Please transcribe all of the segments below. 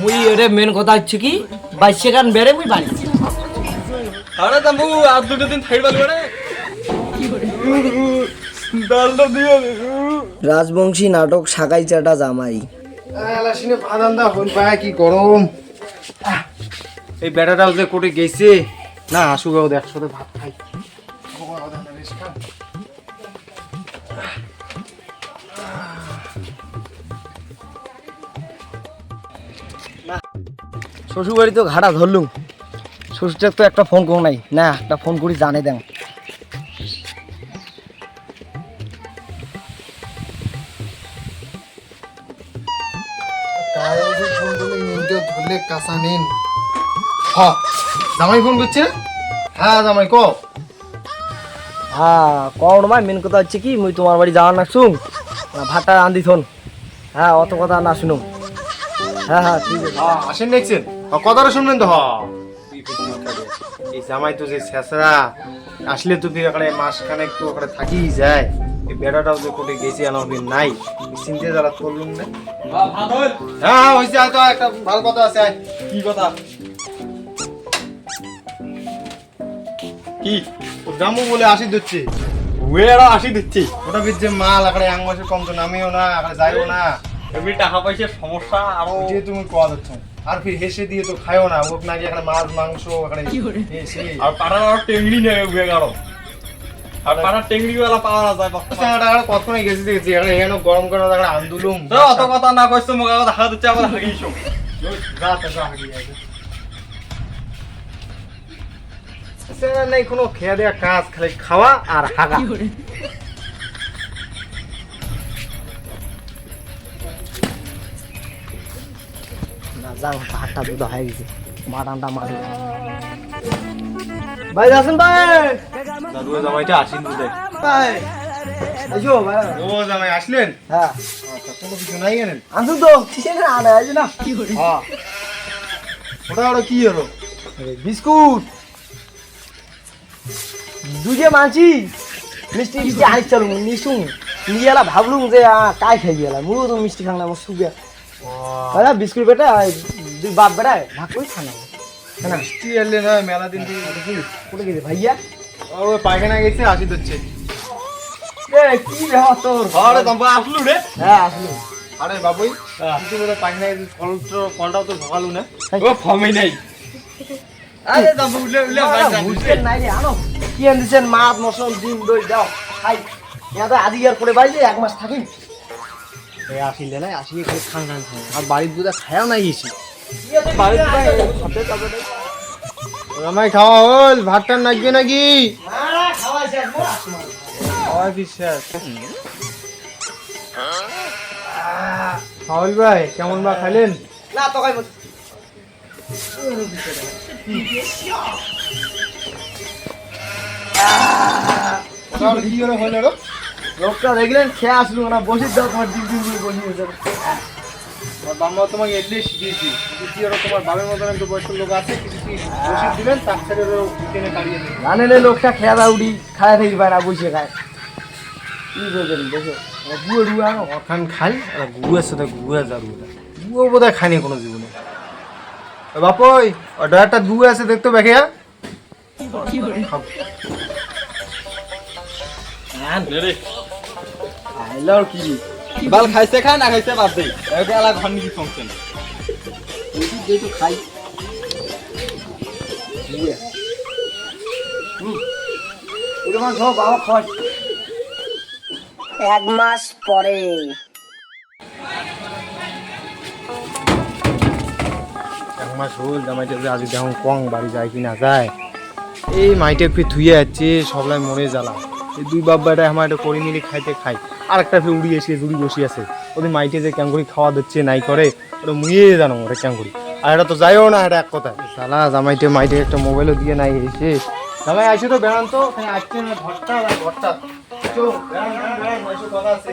মুই এরে মেন কথা হচ্ছে কি বাইশে গান বেড়ে মুই বাড়ি। আরে তাম্বু আর দুটো দিন ডালটা রাজবংশী নাটক সাকাই চাটা জামাই। এলাসিনে বাদান্দা হল পায় কি গরম। এই বেটাটাও যে কোটে গেছে না আসুক একসাথে ভাত খাই। শ্বশুর বাড়ি তো ঘাটা ধরলুম। শ্বশুরটার তো একটা ফোন করো নাই। না একটা ফোন করি জানে দেন। জামাই ফোন করছে? হ্যাঁ জামাই ক হ্যাঁ মেন কথা হচ্ছে কি মুই তোমার বাড়ি যাওয়ার না শুন ভাতটা রান্ধি থন হ্যাঁ অত কথা না শুনুম। হ্যাঁ হ্যাঁ ঠিক আছে। হ্যাঁ আসেন, দেখছেন? কথাটা শুনবেন তো হ এই জামাই তো যে শেষরা, আসলে তো ফির এখানে মাস খানেক তো ওখানে থাকি যায়। এই বেড়াটাও যে কোটে গেছে হবিন নাই। চিনতে জ্বালা করলুম না। হ্যাঁ হ্যাঁ হয়েছে তো একটা ভালো কথা আছে কি কথা? কি? ও জামু বলে আসি দিচ্ছে। ওয়েরা আসি দিচ্ছি। ওটা যে মাল আকারে এক মাসে কম তো নামেও না আকারে যাইও না। এমনি টাকা পয়সার সমস্যা আরও যে তুমি কোয়া যাচ্ছ? আর ফির হেসে দিয়ে তো খাইও না ওক নাকি এখানে মাছ মাংস এখানে আর পাড়ার আরও টেংরি নেবে উয়ে গেল আর। পাড়ার বেলা পাওয়া না যায় বর্তমানে। কতক্ষণে গেছি দেখছি এখানে এখানে গরম গরম এখানে আন্দোলন। অত কথা না কইছো আগে দেখা দিচ্ছে আমার নেই কোনো খেয়া দেওয়া কাজ খালি খাওয়া আর হাগা। না যাও ভাতটা দুধ হয়ে গেছে। মাটানটা মারি। ভাই যাচ্ছেন ভাই। দাদু জামাইটা আসেন বুঝে ভাই ভাই। ও জামাই আসলেন? হ্যাঁ। আচ্ছা কোনো কিছু নাই এনেন আনছো তো কিসে না আনা আইছো না। হ্যাঁ। ওটা ওটা কি হলো? বিস্কুট। দুজে মানছি। মিষ্টি মিষ্টি আনি চালু নিশুং নিয়ে এলা ভাবলুম যে কাই খাই গেলা মুও তো মিষ্টি খাং না আমার সুগে আরে বিস্কুট বেটা দুই বাপ বেটা ভাগ করি খানা না মিষ্টি এলে না মেলা দিন। কোটে গেছে ভাইয়া? ও পায়খানা গেছে আসি দিচ্ছে এ কি রে তোর? আরে তম্বা আসলু রে। হ্যাঁ আসলু। আরে বাবুই কিছু বলে পায়খানা গেছে ফল তো ফলটাও তো সকালু না। ও ফমই নাই। আরে তম্বা উলে উলে ভাই বুঝছেন নাই রে আনো। কি আনছেন মাছ মশলা ডিম দই দাও। খাই। ইয়াতে আদি ইয়ার পরে বাইলে এক মাস থাকি। এই আসিলে না আসি খালি খান খান খান। আর বাড়ির দুধা খায়াও নাই খাতে যাবে না খাওয়া হল। ভাতটা নাগবে নাকি? না খাওয়াইছে মোর। আসমান খাওয়া বিশ্বাস ফাউল ভাই কেমন বা খাইলেন? না তো খাইব কি করে হলো রে লোকটা দেখলেন খেয়ে আসলো না বসে দাও তোমার ডিম ডিম করে বসে যাবে আমার বাবা তোমাকে এলে শিখিয়েছি কি ওরা তোমার বাবার মতন একটু বয়স্ক লোক আছে কিছু কি বসে দিবেন তার সাথে ওরা টেনে কাড়িয়ে দেবেন জানে রে লোকটা খেয়া দাও উড়ি খায় থেকে পায় না বসে খায়। কি দেখো ওখান খাই আর গুয়ের সাথে গুয়ে যাব গুয়ো বোধ হয় খাইনি কোনো জীবনে। বাপই ও ডয়ারটা গুয়ে আছে দেখতো কি? বাল খাইছে খাই না খাইছে বাদ দেই আলা ঘর তো খাই। এক মাস পরে। মাস হল জামাইটা আজ দেখুন কং বাড়ি যায় কি না যায়। এই মাইটে ফির থুয়ে যাচ্ছে সবলাই মরে জ্বালা। এই দুই বাপ বেটা আমার একটা করে মিলে খাইতে খাই আর একটা ফির উড়ি এসে জুড়ি বসে আছে। ওদের মাইটে যে ক্যাঙ্গুরি খাওয়া দিচ্ছে নাই করে ওটা মুইয়ে জানো ওটা ক্যাঙ্গুরি আর এটা তো যাইও না এটা এক কথা। জ্বালা জামাইটে মাইটে একটা মোবাইলও দিয়ে নাই এসে। জামাই আইসো তো বেড়ান তো। আসছে না ঘরটা ঘরটা বেড়ান, বেড়ান, কথা আছে।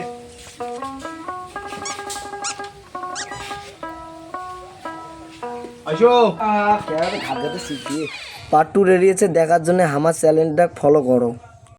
পার্ট টু রেডি আছে দেখার জন্য আমার চ্যানেলটা ফলো করো।